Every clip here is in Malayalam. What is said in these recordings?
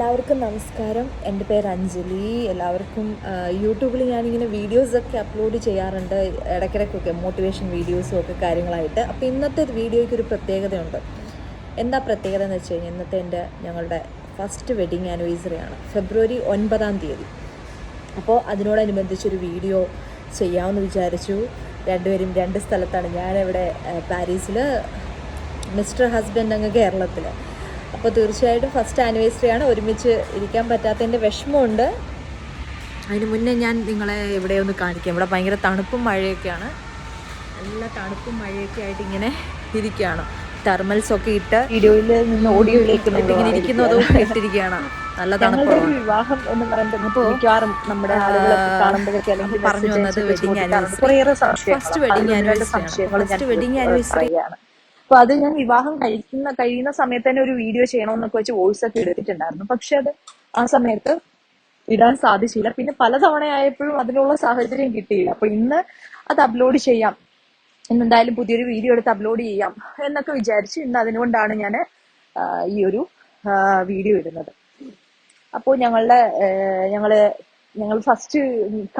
എല്ലാവർക്കും നമസ്കാരം. എന്റെ പേര് അഞ്ജലി. എല്ലാവർക്കും യൂട്യൂബിൽ ഞാനിങ്ങനെ വീഡിയോസൊക്കെ അപ്ലോഡ് ചെയ്യാറുണ്ട്. ഇടയ്ക്കിടയ്ക്കൊക്കെ മോട്ടിവേഷൻ വീഡിയോസും ഒക്കെ കാര്യങ്ങളായിട്ട്. അപ്പോൾ ഇന്നത്തെ വീഡിയോയ്ക്ക് ഒരു പ്രത്യേകതയുണ്ട്. എന്താ പ്രത്യേകത എന്ന് വെച്ച് കഴിഞ്ഞാൽ ഇന്നത്തെ എന്റെ ഞങ്ങളുടെ ഫസ്റ്റ് വെഡിങ് ആനിവേഴ്സറി ആണ്. ഫെബ്രുവരി ഒൻപതാം തീയതി. അപ്പോൾ അതിനോടനുബന്ധിച്ചൊരു വീഡിയോ ചെയ്യാമെന്ന് വിചാരിച്ചു. രണ്ടുപേരും രണ്ട് സ്ഥലത്താണ്. ഞാനിവിടെ പാരീസിൽ മിസ്റ്റർ ഹസ്ബൻഡ് അങ്ങ് കേരളത്തിൽ അപ്പോൾ തീർച്ചയായിട്ടും ഫസ്റ്റ് ആനിവേഴ്സറി ആണ് ഒരുമിച്ച് ഇരിക്കാൻ പറ്റാത്തതിന്റെ വിഷമമുണ്ട്. അതിന് മുന്നേ ഞാൻ നിങ്ങളെ ഇവിടെ ഒന്ന് കാണിക്കാം. ഇവിടെ ഭയങ്കര തണുപ്പും മഴയൊക്കെയാണ്. നല്ല തണുപ്പും മഴയൊക്കെ ആയിട്ട് ഇങ്ങനെ ഇരിക്കുകയാണ്. തെർമൽസ് ഒക്കെ ഇട്ട് വീഡിയോയിൽ നിന്ന് ഓഡിയോയിലേക്ക് ഇങ്ങനെ ഇരിക്കുന്നതും ഇട്ടിരിക്കുകയാണ്. നല്ല തണുപ്പാണ് വിവാഹം എന്ന് പറയുമ്പോൾ നമ്മുടെ പറഞ്ഞു വന്നത് സംശയങ്ങൾ. First wedding അതിൽ രണ്ട് anniversary. ആണ്. അപ്പൊ അത് ഞാൻ വിവാഹം കഴിക്കുന്ന കഴിയുന്ന സമയത്ത് തന്നെ ഒരു വീഡിയോ ചെയ്യണമെന്നൊക്കെ വെച്ച് വോയിസ് ഒക്കെ എടുത്തിട്ടുണ്ടായിരുന്നു. പക്ഷെ അത് ആ സമയത്ത് ഇടാൻ സാധിച്ചില്ല. പിന്നെ പല ആയപ്പോഴും അതിനുള്ള സാഹചര്യം കിട്ടിയില്ല. അപ്പൊ ഇന്ന് അത് അപ്ലോഡ് ചെയ്യാം. ഇന്ന് എന്തായാലും പുതിയൊരു വീഡിയോ എടുത്ത് അപ്ലോഡ് ചെയ്യാം എന്നൊക്കെ വിചാരിച്ച് ഇന്ന് അതിനുകൊണ്ടാണ് ഞാൻ ഈ ഒരു വീഡിയോ ഇടുന്നത്. അപ്പോൾ ഞങ്ങളുടെ ഞങ്ങൾ ഞങ്ങൾ ഫസ്റ്റ്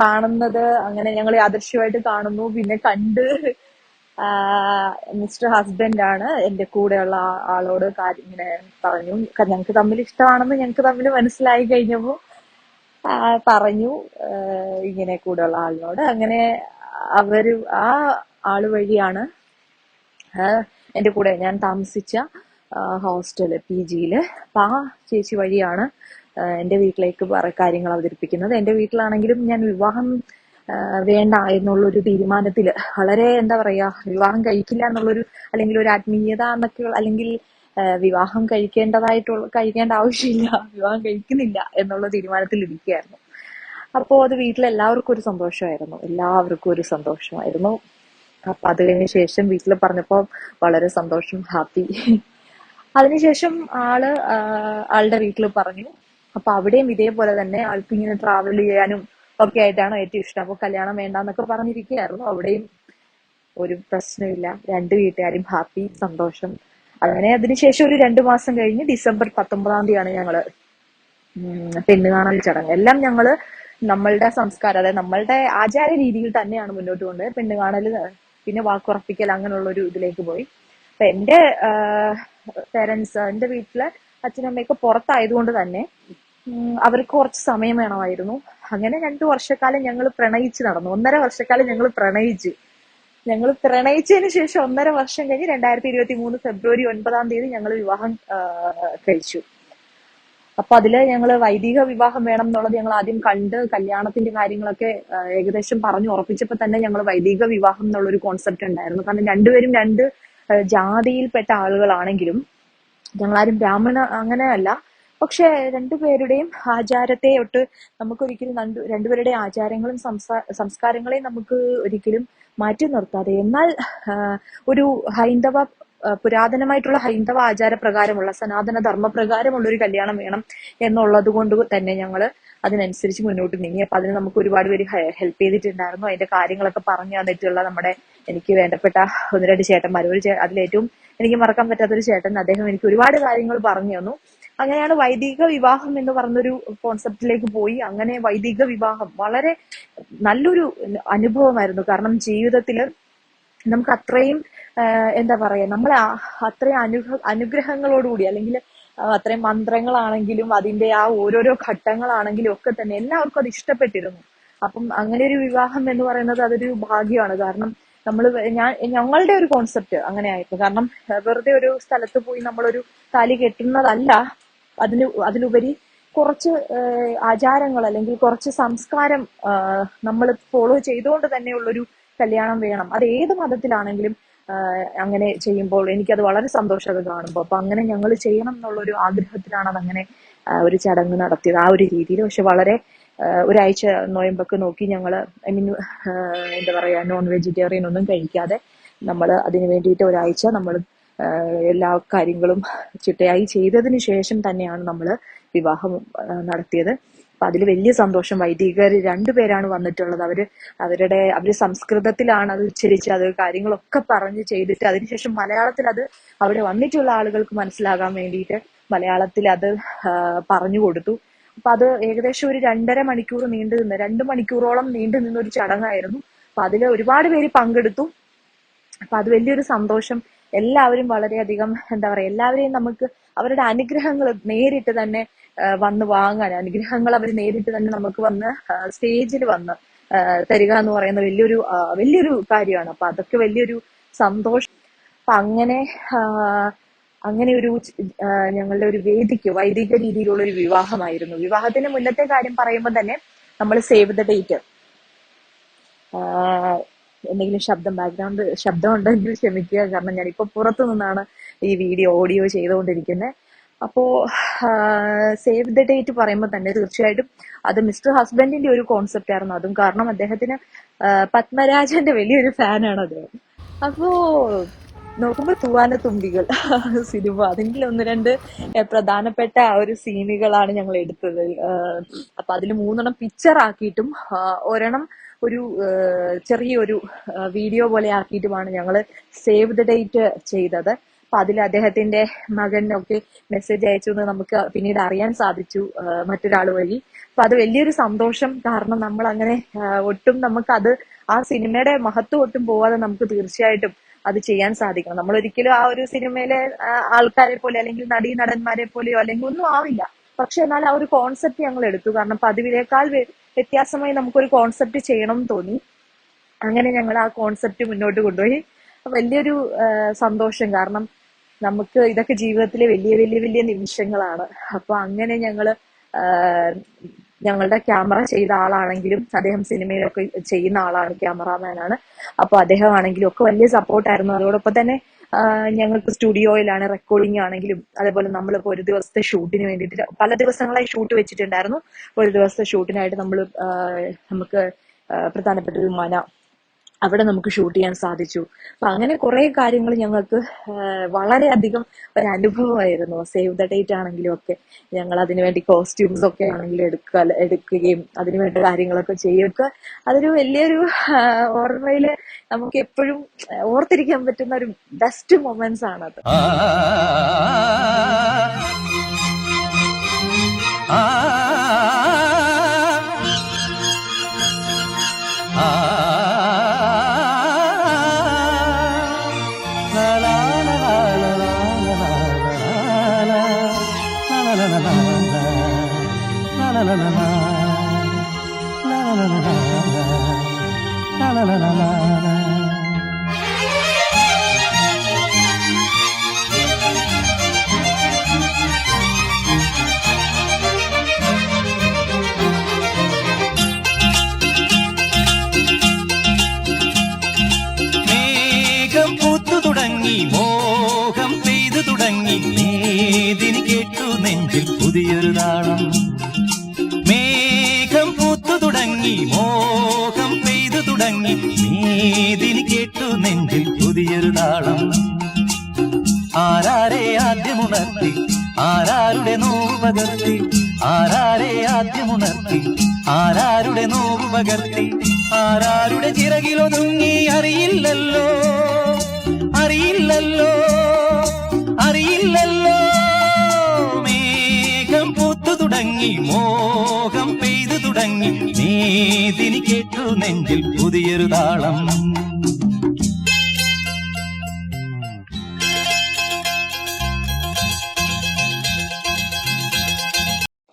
കാണുന്നത് അങ്ങനെ ഞങ്ങൾ ആദർശമായിട്ട് കാണുന്നു പിന്നെ കണ്ട് മിസ്റ്റർ ഹസ്ബൻഡ് ആണ് എന്റെ കൂടെയുള്ള ആളോട് കാര്യം ഇങ്ങനെ പറഞ്ഞു ഞങ്ങൾക്ക് തമ്മിൽ ഇഷ്ടമാണെന്ന് ഞങ്ങൾക്ക് തമ്മിൽ മനസ്സിലായി കഴിഞ്ഞപ്പോൾ പറഞ്ഞു ഇങ്ങനെ കൂടെയുള്ള ആളിനോട്. അങ്ങനെ അവർ ആ ആൾ വഴിയാണ് എന്റെ കൂടെ ഞാൻ താമസിച്ച ഹോസ്റ്റൽ പി ജിയിൽ. അപ്പൊ ആ ചേച്ചി വഴിയാണ് എന്റെ വീട്ടിലേക്ക് കാര്യങ്ങൾ അവതരിപ്പിക്കുന്നത്. എന്റെ വീട്ടിലാണെങ്കിലും ഞാൻ വിവാഹം വേണ്ട എന്നുള്ളൊരു തീരുമാനത്തിൽ. വളരെ എന്താ പറയാ വിവാഹം കഴിക്കില്ല എന്നുള്ളൊരു അല്ലെങ്കിൽ ഒരു ആത്മീയത എന്നൊക്കെ അല്ലെങ്കിൽ വിവാഹം കഴിക്കേണ്ടതായിട്ടുള്ള കഴിക്കേണ്ട ആവശ്യമില്ല വിവാഹം കഴിക്കുന്നില്ല എന്നുള്ള തീരുമാനത്തിൽ ഇരിക്കുകയായിരുന്നു. അപ്പോ അത് വീട്ടിൽ എല്ലാവർക്കും ഒരു സന്തോഷമായിരുന്നു. എല്ലാവർക്കും ഒരു സന്തോഷമായിരുന്നു. അപ്പൊ അത് കഴിഞ്ഞ ശേഷം വീട്ടിൽ പറഞ്ഞപ്പോ വളരെ സന്തോഷം ഹാപ്പി. അതിനുശേഷം ആൾ ആളുടെ വീട്ടിൽ പറഞ്ഞു. അപ്പൊ അവിടെയും ഇതേപോലെ തന്നെ ആൾക്ക് ഇങ്ങനെ ട്രാവൽ ചെയ്യാനും ഒക്കെ ആയിട്ടാണ് ഏറ്റവും ഇഷ്ടം. അപ്പൊ കല്യാണം വേണ്ടാന്നൊക്കെ പറഞ്ഞിരിക്കുകയായിരുന്നു. അവിടെയും ഒരു പ്രശ്നമില്ല. രണ്ട് വീട്ടുകാരും ഹാപ്പി സന്തോഷം. അങ്ങനെ അതിനുശേഷം ഒരു രണ്ടു മാസം കഴിഞ്ഞ് ഡിസംബർ പത്തൊമ്പതാം തീയതിയാണ് ഞങ്ങൾ പെണ്ണ് കാണൽ ചടങ്ങ്. എല്ലാം ഞങ്ങൾ നമ്മളുടെ സംസ്കാരം അതായത് നമ്മളുടെ ആചാര രീതിയിൽ തന്നെയാണ് മുന്നോട്ട് കൊണ്ടുപോയത്. പെണ്ണ് കാണൽ പിന്നെ വാക്കുറപ്പിക്കൽ അങ്ങനെയുള്ള ഒരു ഇതിലേക്ക് പോയി. അപ്പൊ എന്റെ പേരൻസ് എന്റെ വീട്ടിലെ അച്ഛനമ്മയൊക്കെ പുറത്തായതുകൊണ്ട് തന്നെ അവർക്ക് കുറച്ച് സമയം വേണമായിരുന്നു. അങ്ങനെ രണ്ടു വർഷക്കാലം ഞങ്ങൾ പ്രണയിച്ച് നടന്നു. ഒന്നര വർഷക്കാലം ഞങ്ങൾ പ്രണയിച്ചു. ഞങ്ങൾ പ്രണയിച്ചതിന് ശേഷം ഒന്നര വർഷം കഴിഞ്ഞ് രണ്ടായിരത്തി ഇരുപത്തി മൂന്ന് ഫെബ്രുവരി ഒൻപതാം തീയതി ഞങ്ങൾ വിവാഹം കഴിച്ചു. അപ്പൊ അതിൽ ഞങ്ങൾ വൈദിക വിവാഹം വേണം എന്നുള്ളത് ഞങ്ങൾ ആദ്യം കണ്ട് കല്യാണത്തിന്റെ കാര്യങ്ങളൊക്കെ ഏകദേശം പറഞ്ഞു ഉറപ്പിച്ചപ്പോ തന്നെ ഞങ്ങൾ വൈദിക വിവാഹം എന്നുള്ള ഒരു കോൺസെപ്റ്റ് ഉണ്ടായിരുന്നു. കാരണം രണ്ടുപേരും രണ്ട് ജാതിയിൽപ്പെട്ട ആളുകളാണെങ്കിലും ഞങ്ങളാരും ബ്രാഹ്മണ അങ്ങനെയല്ല പക്ഷെ രണ്ടുപേരുടെയും ആചാരത്തെ ഒട്ട് നമുക്കൊരിക്കലും രണ്ടു രണ്ടുപേരുടെ ആചാരങ്ങളും സംസാ- സംസ്കാരങ്ങളെയും നമുക്ക് ഒരിക്കലും മാറ്റി നിർത്താതെ. എന്നാൽ ഒരു ഹൈന്ദവ പുരാതനമായിട്ടുള്ള ഹൈന്ദവ ആചാരപ്രകാരമുള്ള സനാതന ധർമ്മപ്രകാരമുള്ള ഒരു കല്യാണം വേണം എന്നുള്ളത് കൊണ്ട് തന്നെ ഞങ്ങൾ അതിനനുസരിച്ച് മുന്നോട്ട് നീങ്ങി. അപ്പൊ അതിന് നമുക്ക് ഒരുപാട് പേര് ഹെൽപ്പ് ചെയ്തിട്ടുണ്ടായിരുന്നു. അതിന്റെ കാര്യങ്ങളൊക്കെ പറഞ്ഞു തന്നിട്ടുള്ള നമ്മുടെ എനിക്ക് വേണ്ടപ്പെട്ട ഒന്ന് രണ്ട് ചേട്ടന്മാർ ഒരു അതിലേറ്റവും എനിക്ക് മറക്കാൻ പറ്റാത്തൊരു ചേട്ടൻ. അദ്ദേഹം എനിക്ക് ഒരുപാട് കാര്യങ്ങൾ പറഞ്ഞു തന്നു. അങ്ങനെയാണ് വൈദിക വിവാഹം എന്ന് പറഞ്ഞൊരു കോൺസെപ്റ്റിലേക്ക് പോയി. അങ്ങനെ വൈദിക വിവാഹം വളരെ നല്ലൊരു അനുഭവമായിരുന്നു. കാരണം ജീവിതത്തിൽ നമുക്ക് അത്രയും എന്താ പറയാ നമ്മളെ അത്രയും അനുഗ്രഹ അനുഗ്രഹങ്ങളോടുകൂടി അല്ലെങ്കിൽ അത്രയും മന്ത്രങ്ങളാണെങ്കിലും അതിന്റെ ആ ഓരോരോ ഘട്ടങ്ങളാണെങ്കിലും ഒക്കെ തന്നെ എല്ലാവർക്കും അത് ഇഷ്ടപ്പെട്ടിരുന്നു. അപ്പം അങ്ങനെ ഒരു വിവാഹം എന്ന് പറയുന്നത് അതൊരു ഭാഗ്യമാണ്. കാരണം നമ്മൾ ഞാൻ ഞങ്ങളുടെ ഒരു കോൺസെപ്റ്റ് അങ്ങനെ ആയിരുന്നു കാരണം വെറുതെ ഒരു സ്ഥലത്ത് പോയി നമ്മളൊരു താലി കെട്ടുന്നതല്ല. അതിന് അതിലുപരി കുറച്ച് ആചാരങ്ങൾ അല്ലെങ്കിൽ കുറച്ച് സംസ്കാരം നമ്മൾ ഫോളോ ചെയ്തുകൊണ്ട് തന്നെയുള്ളൊരു കല്യാണം വേണം. അത് ഏത് മതത്തിലാണെങ്കിലും അങ്ങനെ ചെയ്യുമ്പോൾ എനിക്കത് വളരെ സന്തോഷമൊക്കെ കാണുമ്പോൾ. അപ്പൊ അങ്ങനെ ഞങ്ങൾ ചെയ്യണം എന്നുള്ള ഒരു ആഗ്രഹത്തിലാണ് അതങ്ങനെ ഒരു ചടങ്ങ് നടത്തിയത്. ആ ഒരു രീതിയിൽ പക്ഷെ വളരെ ഒരാഴ്ച നോയമ്പൊക്കെ നോക്കി ഞങ്ങൾ ഐ മീൻ എന്താ പറയാ നോൺ വെജിറ്റേറിയൻ ഒന്നും കഴിക്കാതെ നമ്മൾ അതിനു വേണ്ടിയിട്ട് ഒരാഴ്ച നമ്മൾ എല്ലാ കാര്യങ്ങളും ചിട്ടയായി ചെയ്തതിന് ശേഷം തന്നെയാണ് നമ്മൾ വിവാഹം നടത്തിയത്. അപ്പൊ അതിൽ വലിയ സന്തോഷം. വൈദികർ രണ്ടുപേരാണ് വന്നിട്ടുള്ളത്. അവർ അവരുടെ അവർ സംസ്കൃതത്തിലാണ് അത് ഉച്ചരിച്ച് അത് കാര്യങ്ങളൊക്കെ പറഞ്ഞ് ചെയ്തിട്ട് അതിനുശേഷം മലയാളത്തിൽ അത് അവിടെ വന്നിട്ടുള്ള ആളുകൾക്ക് മനസ്സിലാകാൻ വേണ്ടിയിട്ട് മലയാളത്തിൽ അത് പറഞ്ഞു കൊടുത്തു. അപ്പൊ അത് ഏകദേശം ഒരു രണ്ടര മണിക്കൂർ നീണ്ടു നിന്ന് രണ്ട് മണിക്കൂറോളം നീണ്ടു നിന്ന ഒരു ചടങ്ങായിരുന്നു. അപ്പൊ അതിൽ ഒരുപാട് പേര് പങ്കെടുത്തു. അപ്പൊ അത് വലിയൊരു സന്തോഷം എല്ലാവരും വളരെയധികം എന്താ പറയാ എല്ലാവരെയും നമുക്ക് അവരുടെ അനുഗ്രഹങ്ങൾ നേരിട്ട് തന്നെ വന്ന് വാങ്ങാൻ അനുഗ്രഹങ്ങൾ അവർ നേരിട്ട് തന്നെ നമുക്ക് വന്ന് സ്റ്റേജിൽ വന്ന് തരിക എന്ന് പറയുന്ന വലിയൊരു വലിയൊരു കാര്യമാണ്. അപ്പൊ അതൊക്കെ വലിയൊരു സന്തോഷം. അപ്പൊ അങ്ങനെ അങ്ങനെ ഒരു ഞങ്ങളുടെ ഒരു വേദിക്ക് വൈദിക രീതിയിലുള്ള ഒരു വിവാഹമായിരുന്നു. വിവാഹത്തിന് മുന്നത്തെ കാര്യം പറയുമ്പോൾ തന്നെ നമ്മൾ സേവ് ദ ഡേറ്റ്. എന്തെങ്കിലും ശബ്ദം ബാക്ക്ഗ്രൗണ്ട് ശബ്ദം ഉണ്ടെങ്കിൽ ക്ഷമിക്കുക. കാരണം ഞാൻ ഇപ്പൊ പുറത്തു നിന്നാണ് ഈ വീഡിയോ ഓഡിയോ ചെയ്തുകൊണ്ടിരിക്കുന്നത് അപ്പോ സേവ് ദ ഡേറ്റ് പറയുമ്പോൾ തന്നെ തീർച്ചയായിട്ടും അത് മിസ്റ്റർ ഹസ്ബൻഡിന്റെ ഒരു കോൺസെപ്റ്റ് ആയിരുന്നു. അതും കാരണം അദ്ദേഹത്തിന് പത്മരാജന്റെ വലിയൊരു ഫാനാണ് അദ്ദേഹം. അപ്പോ നോക്കുമ്പോൾ തൂവാന തുമ്പികൾ സിനിമ. അതിന്റെ ഒന്ന് രണ്ട് പ്രധാനപ്പെട്ട ആ ഒരു സീനുകളാണ് ഞങ്ങൾ എടുത്തത്. അപ്പൊ അതിൽ മൂന്നെണ്ണം പിക്ചർ ആക്കിയിട്ടും ഒരെണ്ണം ഒരു ചെറിയൊരു വീഡിയോ പോലെ ആക്കിയിട്ടുമാണ് ഞങ്ങൾ സേവ് ദ ഡേറ്റ് ചെയ്തത്. അപ്പൊ അതിൽ അദ്ദേഹത്തിന്റെ മകനൊക്കെ മെസ്സേജ് അയച്ചു എന്ന് നമുക്ക് പിന്നീട് അറിയാൻ സാധിച്ചു മറ്റൊരാൾ വഴി. അപ്പൊ അത് വലിയൊരു സന്തോഷം. കാരണം നമ്മൾ അങ്ങനെ ഒട്ടും നമുക്ക് അത് ആ സിനിമയുടെ മഹത്വം ഒട്ടും പോവാതെ നമുക്ക് തീർച്ചയായിട്ടും അത് ചെയ്യാൻ സാധിക്കണം. നമ്മൾ ഒരിക്കലും ആ ഒരു സിനിമയിലെ ആൾക്കാരെ പോലെ അല്ലെങ്കിൽ നടീ നടന്മാരെ പോലെയോ അല്ലെങ്കിൽ ഒന്നും ആവില്ല. പക്ഷെ എന്നാൽ ആ ഒരു കോൺസെപ്റ്റ് ഞങ്ങൾ എടുത്തു. കാരണം പതിവിനേക്കാൾ വ്യത്യാസമായി നമുക്കൊരു കോൺസെപ്റ്റ് ചെയ്യണം എന്ന് തോന്നി. അങ്ങനെ ഞങ്ങൾ ആ കോൺസെപ്റ്റ് മുന്നോട്ട് കൊണ്ടുപോയി. വലിയൊരു സന്തോഷം. കാരണം നമുക്ക് ഇതൊക്കെ ജീവിതത്തിലെ വലിയ വലിയ വലിയ നിമിഷങ്ങളാണ്. അപ്പൊ അങ്ങനെ ഞങ്ങൾ ഞങ്ങളുടെ ക്യാമറ ചെയ്ത ആളാണെങ്കിലും അദ്ദേഹം സിനിമയിലൊക്കെ ചെയ്യുന്ന ആളാണ് ക്യാമറാമാനാണ്. അപ്പൊ അദ്ദേഹം ആണെങ്കിലും ഒക്കെ വലിയ സപ്പോർട്ടായിരുന്നു അതോടൊപ്പം തന്നെ ഞങ്ങൾക്ക് സ്റ്റുഡിയോയിലാണ് റെക്കോർഡിംഗ് ആണെങ്കിലും അതേപോലെ നമ്മളിപ്പോ ഒരു ദിവസത്തെ ഷൂട്ടിന് വേണ്ടിയിട്ട് പല ദിവസങ്ങളായി ഷൂട്ട് വെച്ചിട്ടുണ്ടായിരുന്നു. ഒരു ദിവസത്തെ ഷൂട്ടിനായിട്ട് നമ്മൾ നമുക്ക് പ്രധാനപ്പെട്ട ഒരു മന അവിടെ നമുക്ക് ഷൂട്ട് ചെയ്യാൻ സാധിച്ചു അപ്പൊ അങ്ങനെ കുറെ കാര്യങ്ങൾ ഞങ്ങൾക്ക് വളരെയധികം ഒരു അനുഭവമായിരുന്നു സേവ് ദ ഡേറ്റ് ആണെങ്കിലും ഒക്കെ ഞങ്ങൾ അതിനുവേണ്ടി കോസ്റ്റ്യൂംസ് ഒക്കെ ആണെങ്കിലും എടുക്കുക എടുക്കുകയും അതിനുവേണ്ട കാര്യങ്ങളൊക്കെ ചെയ്യുക അതൊരു വലിയൊരു ഓർമ്മയിൽ നമുക്ക് എപ്പോഴും ഓർത്തിരിക്കാൻ പറ്റുന്ന ഒരു ബെസ്റ്റ് മൊമെന്റ്സ് ആണ് ആ ആ തുടങ്ങി മോഹം പെയ്തു തുടങ്ങി. ഏതിന് കേട്ടു നെഞ്ചിൽ പുതിയൊരു താളം തുടങ്ങി മോഹം പെയ്തു തുടങ്ങി. നീതിനി കേട്ടു നെഞ്ചിൽ പുതിയൊരു താളം. ആരാരെ ആദ്യമുണർത്തി? ആരാരുടെ നോവ് പകർത്തി ആരാരെ ആദ്യമുണർത്തി? ആരാരുടെ നോവ് പകർത്തി ആരാരുടെ ചിറകിലൊതുങ്ങി? അറിയില്ലല്ലോ. അറിയില്ലല്ലോ. അറിയില്ലല്ലോ. മേഘം തുടങ്ങി. മോഹം പെയ്തു തുടങ്ങി. നീതിനി കേട്ടു നെഞ്ചിൽ പുതിയൊരു താളം.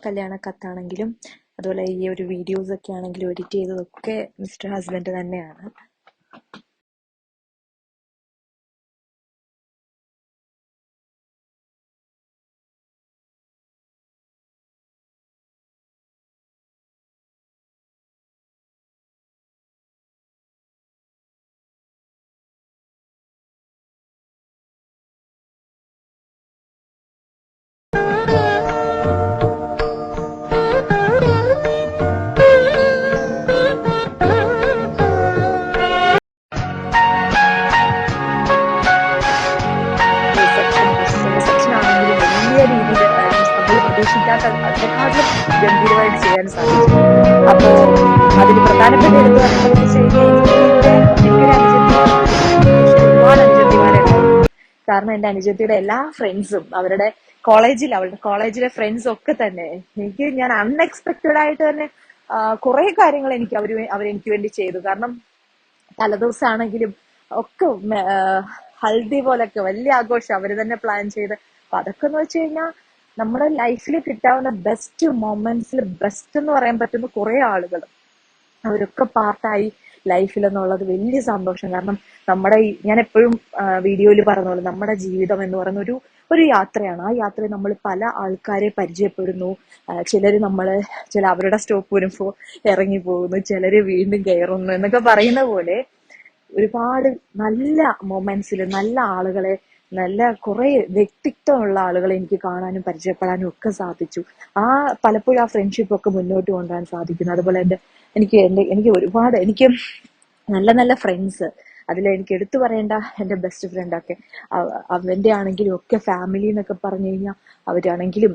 കല്യാണ കത്താണെങ്കിലും അതുപോലെ ഈ ഒരു വീഡിയോസ് ഒക്കെ ആണെങ്കിലും എഡിറ്റ് ചെയ്തതൊക്കെ മിസ്റ്റർ ഹസ്ബൻഡ് തന്നെയാണ്. കാരണം എന്റെ അനുജത്തിയുടെ എല്ലാ ഫ്രണ്ട്സും അവരുടെ കോളേജിൽ അവളുടെ കോളേജിലെ ഫ്രണ്ട്സ് ഒക്കെ തന്നെ. എനിക്ക് ഞാൻ അൺഎക്സ്പെക്ടഡ് ആയിട്ട് തന്നെ കുറെ കാര്യങ്ങൾ എനിക്ക് അവർ അവരെനിക്ക് വേണ്ടി ചെയ്തു. കാരണം തലേദിവസമാണെങ്കിലും ഒക്കെ ഹൽദി പോലൊക്കെ വലിയ ആഘോഷം അവർ തന്നെ പ്ലാൻ ചെയ്ത്. അപ്പൊ അതൊക്കെ എന്ന് വെച്ച് കഴിഞ്ഞാൽ നമ്മുടെ ലൈഫിൽ കിട്ടാവുന്ന ബെസ്റ്റ് മൊമെന്റ്സിൽ ബെസ്റ്റ് എന്ന് പറയാൻ പറ്റുന്ന കുറെ ആളുകൾ അവരൊക്കെ പാർട്ടായി ലൈഫിൽ എന്നുള്ളത് വലിയ സന്തോഷം. കാരണം നമ്മുടെ ഞാൻ എപ്പോഴും വീഡിയോയിൽ പറഞ്ഞ പോലെ നമ്മുടെ ജീവിതം എന്ന് പറയുന്ന ഒരു ഒരു യാത്രയാണ്. ആ യാത്രയിൽ നമ്മൾ പല ആൾക്കാരെ പരിചയപ്പെടുന്നു. ചിലർ നമ്മൾ ചില അവരുടെ സ്റ്റോപ്പ് വരുമ്പോൾ ഇറങ്ങി പോകുന്നു. ചിലര് വീണ്ടും കയറുന്നു എന്നൊക്കെ പറയുന്ന പോലെ ഒരുപാട് നല്ല മൊമെന്റ്സിൽ നല്ല ആളുകളെ നല്ല കുറെ വ്യക്തിത്വമുള്ള ആളുകളെ എനിക്ക് കാണാനും പരിചയപ്പെടാനും ഒക്കെ സാധിച്ചു. ആ പലപ്പോഴും ആ ഫ്രണ്ട്ഷിപ്പ് ഒക്കെ മുന്നോട്ട് കൊണ്ടുപോകാൻ സാധിക്കുന്നു. അതുപോലെ എന്റെ എനിക്ക് എന്റെ എനിക്ക് ഒരുപാട് എനിക്ക് നല്ല നല്ല ഫ്രണ്ട്സ് അതിൽ എനിക്ക് എടുത്തു പറയേണ്ട എന്റെ ബെസ്റ്റ് ഫ്രണ്ടൊക്കെ അവന്റെ ആണെങ്കിലും ഒക്കെ ഫാമിലി എന്നൊക്കെ പറഞ്ഞു കഴിഞ്ഞാൽ അവരാണെങ്കിലും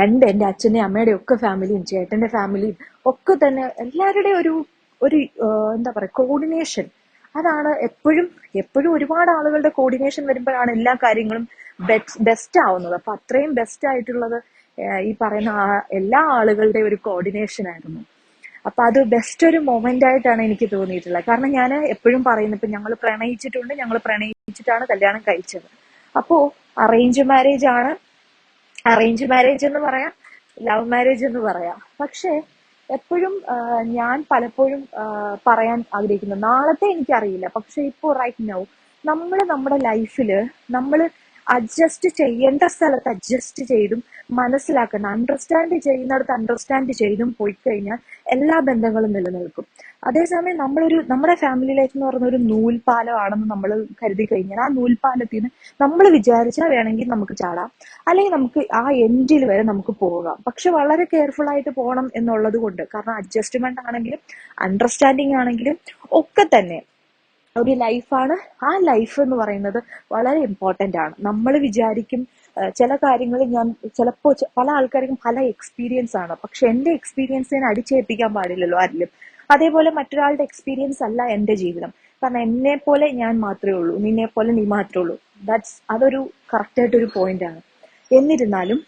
രണ്ട് എന്റെ അച്ഛന്റെ അമ്മയുടെ ഒക്കെ ഫാമിലിയും ചേട്ടന്റെ ഫാമിലിയും ഒക്കെ തന്നെ എല്ലാവരുടെയും ഒരു ഒരു എന്താ പറയാ കോർഡിനേഷൻ അതാണ് എപ്പോഴും എപ്പോഴും ഒരുപാട് ആളുകളുടെ കോർഡിനേഷൻ വരുമ്പോഴാണ് എല്ലാ കാര്യങ്ങളും ബെസ്റ്റ് ആവുന്നത്. അപ്പൊ അത്രയും ബെസ്റ്റ് ആയിട്ടുള്ളത് ഈ പറയുന്ന എല്ലാ ആളുകളുടെ ഒരു കോർഡിനേഷൻ ആയിരുന്നു. അപ്പൊ അത് ബെസ്റ്റ് ഒരു മൊമെന്റ് ആയിട്ടാണ് എനിക്ക് തോന്നിയിട്ടുള്ളത്. കാരണം ഞാൻ എപ്പോഴും പറയുന്നത് ഇപ്പൊ ഞങ്ങൾ പ്രണയിച്ചിട്ടുണ്ട് ഞങ്ങൾ പ്രണയിച്ചിട്ടാണ് കല്യാണം കഴിച്ചത്. അപ്പോ അറേഞ്ച് മാരേജ് ആണ്. അറേഞ്ച് മാരേജ് എന്ന് പറയാം ലവ് മാരേജ് എന്ന് പറയാം. പക്ഷേ എപ്പോഴും ഞാൻ പലപ്പോഴും പറയാൻ ആഗ്രഹിക്കുന്നു. നാളത്തെ എനിക്കറിയില്ല. പക്ഷെ ഇപ്പോൾ റൈറ്റ് നൗ നമ്മൾ നമ്മുടെ ലൈഫിൽ നമ്മൾ അഡ്ജസ്റ്റ് ചെയ്യേണ്ട സ്ഥലത്ത് അഡ്ജസ്റ്റ് ചെയ്തും മനസ്സിലാക്കണം. അണ്ടർസ്റ്റാൻഡ് ചെയ്യുന്നിടത്ത് അണ്ടർസ്റ്റാൻഡ് ചെയ്തും പോയി കഴിഞ്ഞാൽ എല്ലാ ബന്ധങ്ങളും നിലനിൽക്കും. അതേസമയം നമ്മളൊരു നമ്മുടെ ഫാമിലി ലൈഫ് എന്ന് പറയുന്ന ഒരു നൂൽപാലമാണെന്ന് നമ്മൾ കരുതി കഴിഞ്ഞാൽ ആ നൂൽപാലത്തിൽ നിന്ന് നമ്മൾ വിചാരിച്ചാൽ വേണമെങ്കിൽ നമുക്ക് ചാടാം. അല്ലെങ്കിൽ നമുക്ക് ആ എൻഡിൽ വരെ നമുക്ക് പോകാം. പക്ഷെ വളരെ കെയർഫുൾ ആയിട്ട് പോകണം എന്നുള്ളത് കൊണ്ട് കാരണം അഡ്ജസ്റ്റ്മെന്റ് ആണെങ്കിലും അണ്ടർസ്റ്റാൻഡിങ് ആണെങ്കിലും ഒക്കെ തന്നെ ഒരു ലൈഫാണ്. ആ ലൈഫ് എന്ന് പറയുന്നത് വളരെ ഇമ്പോർട്ടന്റ് ആണ്. നമ്മൾ വിചാരിക്കും ചില കാര്യങ്ങൾ ഞാൻ ചിലപ്പോൾ പല ആൾക്കാർക്കും പല എക്സ്പീരിയൻസ് ആണ്. പക്ഷെ എന്റെ എക്സ്പീരിയൻസ് ഞാൻ അടിച്ചേൽപ്പിക്കാൻ പാടില്ലല്ലോ ആരിലും. അതേപോലെ മറ്റൊരാളുടെ എക്സ്പീരിയൻസ് അല്ല എന്റെ ജീവിതം. കാരണം എന്നെ പോലെ ഞാൻ മാത്രമേ ഉള്ളൂ. നിന്നെ പോലെ നീ മാത്രമേ ഉള്ളൂ. ദാറ്റ്സ് അതൊരു കറക്റ്റായിട്ടൊരു പോയിന്റ് ആണ്. എന്നിരുന്നാലും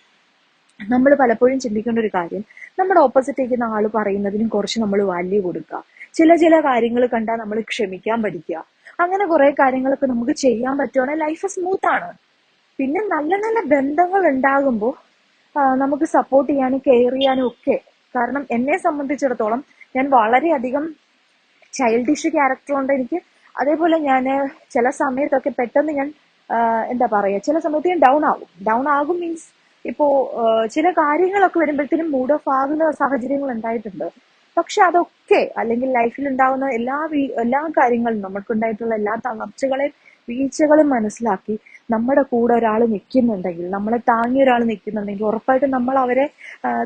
നമ്മൾ പലപ്പോഴും ചിന്തിക്കേണ്ട ഒരു കാര്യം നമ്മുടെ ഓപ്പോസിറ്റ് ഇരിക്കുന്ന ആൾ പറയുന്നതിനും കുറച്ച് നമ്മൾ വാല്യൂ കൊടുക്കുക. ചില ചില കാര്യങ്ങൾ കണ്ടാൽ നമ്മൾ ക്ഷമിക്കാൻ പഠിക്കുക അങ്ങനെ കുറെ കാര്യങ്ങളൊക്കെ നമുക്ക് ചെയ്യാൻ പറ്റുവാണെങ്കിൽ ലൈഫ് സ്മൂത്ത് ആണ്. പിന്നെ നല്ല നല്ല ബന്ധങ്ങൾ ഉണ്ടാകുമ്പോൾ നമുക്ക് സപ്പോർട്ട് ചെയ്യാനും കെയർ ചെയ്യാനും ഒക്കെ. കാരണം എന്നെ സംബന്ധിച്ചിടത്തോളം ഞാൻ വളരെയധികം ചൈൽഡിഷ് ക്യാരക്ടർ കൊണ്ട് എനിക്ക്. അതേപോലെ ഞാൻ ചില സമയത്തൊക്കെ പെട്ടെന്ന് ഞാൻ എന്താ പറയുക ചില സമയത്ത് ഞാൻ ഡൗൺ ആകും. ഡൗൺ ആകും മീൻസ് ഇപ്പോ ചില കാര്യങ്ങളൊക്കെ വരുമ്പോഴത്തേനും മൂഡ് ഓഫ് ആകുന്ന സാഹചര്യങ്ങൾ ഉണ്ടായിട്ടുണ്ട്. പക്ഷെ അതൊക്കെ അല്ലെങ്കിൽ ലൈഫിൽ ഉണ്ടാകുന്ന എല്ലാ എല്ലാ കാര്യങ്ങളും നമുക്കുണ്ടായിട്ടുള്ള എല്ലാ തളർച്ചകളെയും വീഴ്ചകളും മനസ്സിലാക്കി നമ്മുടെ കൂടെ ഒരാൾ നിൽക്കുന്നുണ്ടെങ്കിൽ നമ്മളെ താങ്ങി ഒരാൾ നിൽക്കുന്നുണ്ടെങ്കിൽ ഉറപ്പായിട്ടും നമ്മൾ അവരെ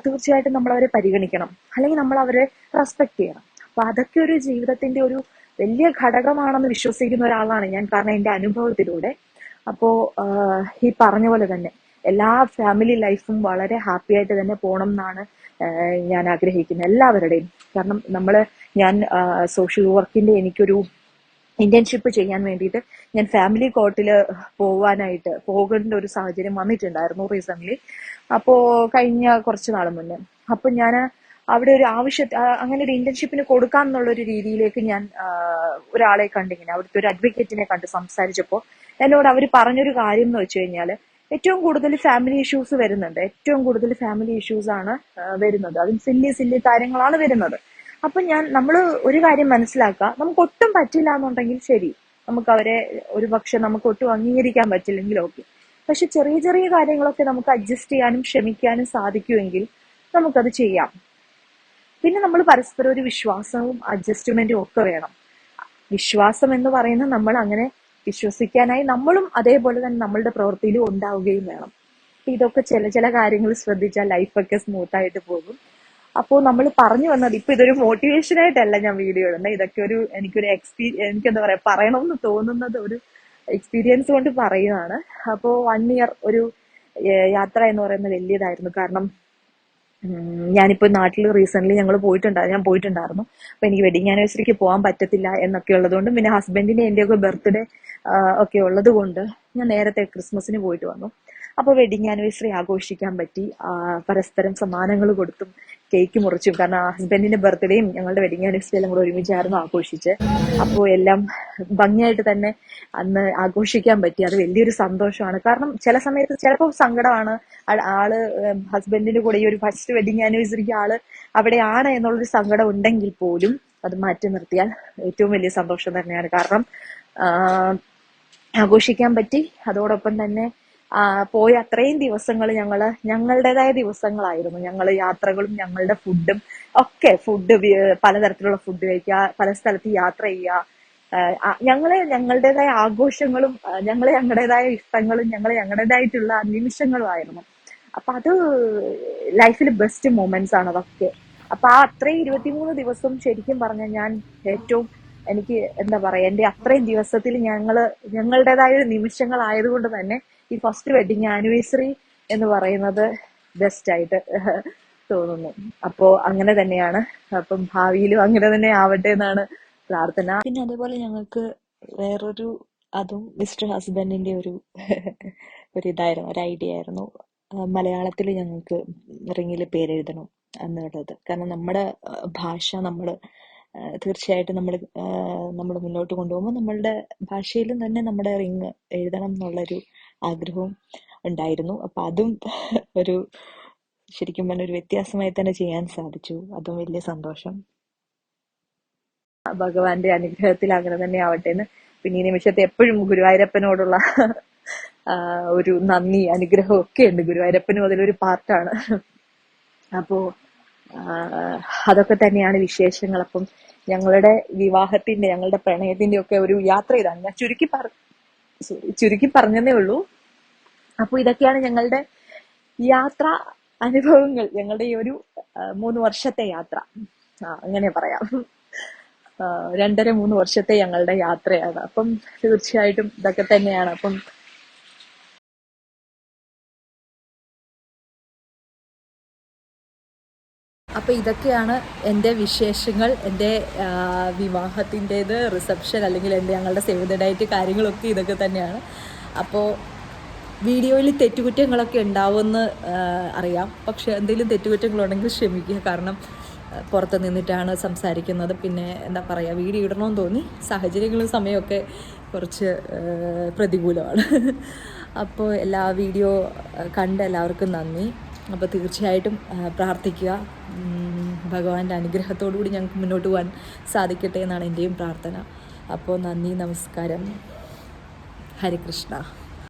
തീർച്ചയായിട്ടും നമ്മൾ അവരെ പരിഗണിക്കണം. അല്ലെങ്കിൽ നമ്മൾ അവരെ റെസ്പെക്ട് ചെയ്യണം. അപ്പൊ അതൊക്കെ ഒരു ജീവിതത്തിന്റെ ഒരു വലിയ ഘടകമാണെന്ന് വിശ്വസിക്കുന്ന ഒരാളാണ് ഞാൻ കാരണം എന്റെ അനുഭവത്തിലൂടെ. അപ്പോ ഈ പറഞ്ഞ പോലെ തന്നെ എല്ലാ ഫാമിലി ലൈഫും വളരെ ഹാപ്പി ആയിട്ട് തന്നെ പോകണം എന്നാണ് ഞാൻ ആഗ്രഹിക്കുന്നത് എല്ലാവരുടെയും. കാരണം നമ്മൾ ഞാൻ സോഷ്യൽ വർക്കിന്റെ എനിക്കൊരു ഇന്റേൺഷിപ്പ് ചെയ്യാൻ വേണ്ടിയിട്ട് ഞാൻ ഫാമിലി കോർട്ടിൽ പോവാനായിട്ട് പോകേണ്ട ഒരു സാഹചര്യം വന്നിട്ടുണ്ടായിരുന്നു റീസെന്റ് അപ്പോ കഴിഞ്ഞ കുറച്ച് നാൾ മുന്നേ. അപ്പൊ ഞാൻ അവിടെ ഒരു ആവശ്യ അങ്ങനെ ഒരു ഇന്റേൺഷിപ്പിന് കൊടുക്കാം എന്നുള്ള ഒരു രീതിയിലേക്ക് ഞാൻ ഒരാളെ കണ്ടിങ്ങനെ അവിടുത്തെ ഒരു അഡ്വക്കേറ്റിനെ കണ്ട് സംസാരിച്ചപ്പോ എന്നോട് അവർ പറഞ്ഞൊരു കാര്യം എന്ന് വെച്ച് കഴിഞ്ഞാൽ ഏറ്റവും കൂടുതൽ ഫാമിലി ഇഷ്യൂസ് വരുന്നുണ്ട്. ഏറ്റവും കൂടുതൽ ഫാമിലി ഇഷ്യൂസ് ആണ് വരുന്നത്. അതും സില്ലി സില്ലി കാര്യങ്ങളാണ് വരുന്നത്. അപ്പൊ ഞാൻ നമ്മൾ ഒരു കാര്യം മനസ്സിലാക്കുക. നമുക്ക് ഒട്ടും പറ്റില്ല എന്നുണ്ടെങ്കിൽ ശരി. നമുക്ക് അവരെ ഒരു പക്ഷെ നമുക്ക് ഒട്ടും അംഗീകരിക്കാൻ പറ്റില്ലെങ്കിൽ ഓക്കെ പക്ഷെ ചെറിയ ചെറിയ കാര്യങ്ങളൊക്കെ നമുക്ക് അഡ്ജസ്റ്റ് ചെയ്യാനും ക്ഷമിക്കാനും സാധിക്കുമെങ്കിൽ നമുക്കത് ചെയ്യാം. പിന്നെ നമ്മൾ പരസ്പരം ഒരു വിശ്വാസവും അഡ്ജസ്റ്റ്മെന്റും ഒക്കെ വേണം. വിശ്വാസം എന്ന് പറയുന്നത് നമ്മൾ അങ്ങനെ വിശ്വസിക്കാനായി നമ്മളും അതേപോലെ തന്നെ നമ്മളുടെ പ്രവൃത്തിയിലും ഉണ്ടാവുകയും വേണം. ഇതൊക്കെ ചില ചില കാര്യങ്ങൾ ശ്രദ്ധിച്ചാൽ ലൈഫൊക്കെ സ്മൂത്ത് ആയിട്ട് പോകും. അപ്പോൾ നമ്മൾ പറഞ്ഞു വന്നത് ഇപ്പൊ ഇതൊരു മോട്ടിവേഷൻ ആയിട്ടല്ല ഞാൻ വീഡിയോ ഇടുന്നത്. ഇതൊക്കെ ഒരു എനിക്കൊരു എക്സ്പീരിയൻ എനിക്ക് എന്താ പറയാ പറയണമെന്ന് തോന്നുന്നത് ഒരു എക്സ്പീരിയൻസ് കൊണ്ട് പറയുന്നതാണ് അപ്പോൾ വൺ ഇയർ ഒരു യാത്ര എന്ന് പറയുന്നത് വലിയതായിരുന്നു. കാരണം ഉം, ഞാനിപ്പോ നാട്ടിൽ റീസെന്റ് ഞങ്ങൾ പോയിട്ടുണ്ടായിരുന്നു ഞാൻ പോയിട്ടുണ്ടായിരുന്നു. അപ്പൊ എനിക്ക് വെഡിങ് ആനിവേഴ്സറിക്ക് പോകാൻ പറ്റത്തില്ല എന്നൊക്കെ ഉള്ളതുകൊണ്ടും പിന്നെ ഹസ്ബൻഡിന്റെ എന്റെ ഒക്കെ ബർത്ത്ഡേ ഒക്കെ ഉള്ളത് കൊണ്ട് ഞാൻ നേരത്തെ ക്രിസ്മസിന് പോയിട്ട് വന്നു. അപ്പോൾ വെഡിങ് ആനിവേഴ്സറി ആഘോഷിക്കാൻ പറ്റി. പരസ്പരം സമ്മാനങ്ങൾ കൊടുത്തും കേക്ക് മുറിച്ചും. കാരണം ഹസ്ബൻഡിന്റെ ബർത്ത്ഡേയും ഞങ്ങളുടെ വെഡിങ് ആനിവേഴ്സറി എല്ലാം കൂടെ ഒരുമിച്ചായിരുന്നു ആഘോഷിച്ച്. അപ്പോൾ എല്ലാം ഭംഗിയായിട്ട് തന്നെ അന്ന് ആഘോഷിക്കാൻ പറ്റി. അത് വലിയൊരു സന്തോഷമാണ്. കാരണം ചില സമയത്ത് ചിലപ്പോൾ സങ്കടമാണ്. ആൾ ഹസ്ബൻഡിന്റെ കൂടെ ഈ ഒരു ഫസ്റ്റ് വെഡിങ് ആനിവേഴ്സറിക്ക് ആൾ അവിടെയാണ് എന്നുള്ളൊരു സങ്കടം ഉണ്ടെങ്കിൽ പോലും അത് മാറ്റി നിർത്തിയാൽ ഏറ്റവും വലിയ സന്തോഷം തന്നെയാണ്. കാരണം ആഘോഷിക്കാൻ പറ്റി. അതോടൊപ്പം തന്നെ പോയ അത്രയും ദിവസങ്ങൾ ഞങ്ങൾ ഞങ്ങളുടേതായ ദിവസങ്ങളായിരുന്നു. ഞങ്ങൾ യാത്രകളും ഞങ്ങളുടെ ഫുഡും ഒക്കെ ഫുഡ് പലതരത്തിലുള്ള ഫുഡ് കഴിക്കുക പല സ്ഥലത്ത് യാത്ര ചെയ്യുക ഞങ്ങളെ ഞങ്ങളുടേതായ ആഘോഷങ്ങളും ഞങ്ങൾ ഞങ്ങളെ ഞങ്ങളുടേതായ ഇഷ്ടങ്ങളും ഞങ്ങളെ ഞങ്ങളുടേതായിട്ടുള്ള നിമിഷങ്ങളുമായിരുന്നു അപ്പൊ അത് ലൈഫിൽ ബെസ്റ്റ് മൂമെന്റ്സ് ആണ് അതൊക്കെ. അപ്പൊ ആ അത്രയും ഇരുപത്തിമൂന്ന് ദിവസം ശരിക്കും പറഞ്ഞ ഞാൻ ഏറ്റവും എനിക്ക് എന്താ പറയാ എന്റെ അത്രയും ദിവസത്തിൽ ഞങ്ങൾ ഞങ്ങളുടേതായ നിമിഷങ്ങൾ ആയതുകൊണ്ട് തന്നെ ഈ ഫസ്റ്റ് വെഡിങ് ആനിവേഴ്സറി എന്ന് പറയുന്നത് ബെസ്റ്റ് ആയിട്ട് തോന്നുന്നു. അപ്പോ അങ്ങനെ തന്നെയാണ്. അപ്പം ഭാവിയിലും അങ്ങനെ തന്നെ ആവട്ടെ എന്നാണ് പ്രാർത്ഥന. പിന്നെ അതേപോലെ ഞങ്ങൾക്ക് വേറൊരു അതും മിസ്റ്റർ ഹസ്ബൻഡിന്റെ ഒരു ഒരു ഇതായിരുന്നു ഒരു ഐഡിയ ആയിരുന്നു. മലയാളത്തിൽ ഞങ്ങൾക്ക് റിങ്ങിൽ പേരെഴുതണം എന്നുള്ളത്. കാരണം നമ്മുടെ ഭാഷ നമ്മൾ തീർച്ചയായിട്ടും നമ്മൾ നമ്മൾ മുന്നോട്ട് കൊണ്ടുപോകുമ്പോൾ നമ്മളുടെ ഭാഷയിലും തന്നെ നമ്മുടെ റിങ് എഴുതണം എന്നുള്ളൊരു ആഗ്രഹവും ഉണ്ടായിരുന്നു. അപ്പം അതും ഒരു ശരിക്കും പറഞ്ഞ ഒരു വ്യത്യാസമായി തന്നെ ചെയ്യാൻ സാധിച്ചു. അതും വലിയ സന്തോഷം. ഭഗവാന്റെ അനുഗ്രഹത്തിൽ അങ്ങനെ തന്നെ ആവട്ടെ എന്ന്. പിന്നെ ഈ നിമിഷത്തെ എപ്പോഴും ഗുരുവായൂരപ്പനോടുള്ള ഒരു നന്ദി അനുഗ്രഹം ഒക്കെ ഉണ്ട്. ഗുരുവായൂരപ്പനും അതിലൊരു പാർട്ടാണ് അപ്പോ അതൊക്കെ തന്നെയാണ് വിശേഷങ്ങൾ. അപ്പം ഞങ്ങളുടെ വിവാഹത്തിന്റെ ഞങ്ങളുടെ പ്രണയത്തിന്റെ ഒക്കെ ഒരു യാത്ര ഇതാണ്. ഞാൻ ചുരുക്കി പറ ചുരുക്കി പറഞ്ഞതേ ഉള്ളൂ. അപ്പൊ ഇതൊക്കെയാണ് ഞങ്ങളുടെ യാത്ര അനുഭവങ്ങൾ. ഞങ്ങളുടെ ഈ ഒരു മൂന്ന് വർഷത്തെ യാത്ര. അങ്ങനെ പറയാം. രണ്ടര മൂന്ന് വർഷത്തെ ഞങ്ങളുടെ യാത്രയാണ്. അപ്പം തീർച്ചയായിട്ടും ഇതൊക്കെ തന്നെയാണ്. അപ്പം അപ്പോൾ ഇതൊക്കെയാണ് എന്റെ വിശേഷങ്ങൾ എന്റെ വിവാഹത്തിന്റേത് റിസപ്ഷൻ അല്ലെങ്കിൽ എന്റെ ഞങ്ങളുടെ സേവ് ദ ഡേറ്റ് കാര്യങ്ങളൊക്കെ ഇതൊക്കെ തന്നെയാണ്. അപ്പോൾ വീഡിയോയിൽ തെറ്റുകുറ്റങ്ങളൊക്കെ ഉണ്ടാവുമെന്ന് അറിയാം. പക്ഷെ എന്തെങ്കിലും തെറ്റുകുറ്റങ്ങളുണ്ടെങ്കിൽ ക്ഷമിക്കുക. കാരണം പുറത്ത് നിന്നിട്ടാണ് സംസാരിക്കുന്നത്. പിന്നെ എന്താ പറയുക വീഡിയോ ഇടണമെന്ന് തോന്നി. സാഹചര്യങ്ങളും സമയമൊക്കെ കുറച്ച് പ്രതികൂലമാണ്. അപ്പോൾ എല്ലാ വീഡിയോ കണ്ട് എല്ലാവർക്കും നന്ദി. അപ്പോൾ തീർച്ചയായിട്ടും പ്രാർത്ഥിക്കുക. ഭഗവാന്റെ അനുഗ്രഹത്തോടു കൂടി ഞങ്ങൾക്ക് മുന്നോട്ട് പോകാൻ സാധിക്കട്ടെ എന്നാണ് എന്റെയും പ്രാർത്ഥന. അപ്പോൾ നന്ദി നമസ്കാരം. ഹരികൃഷ്ണ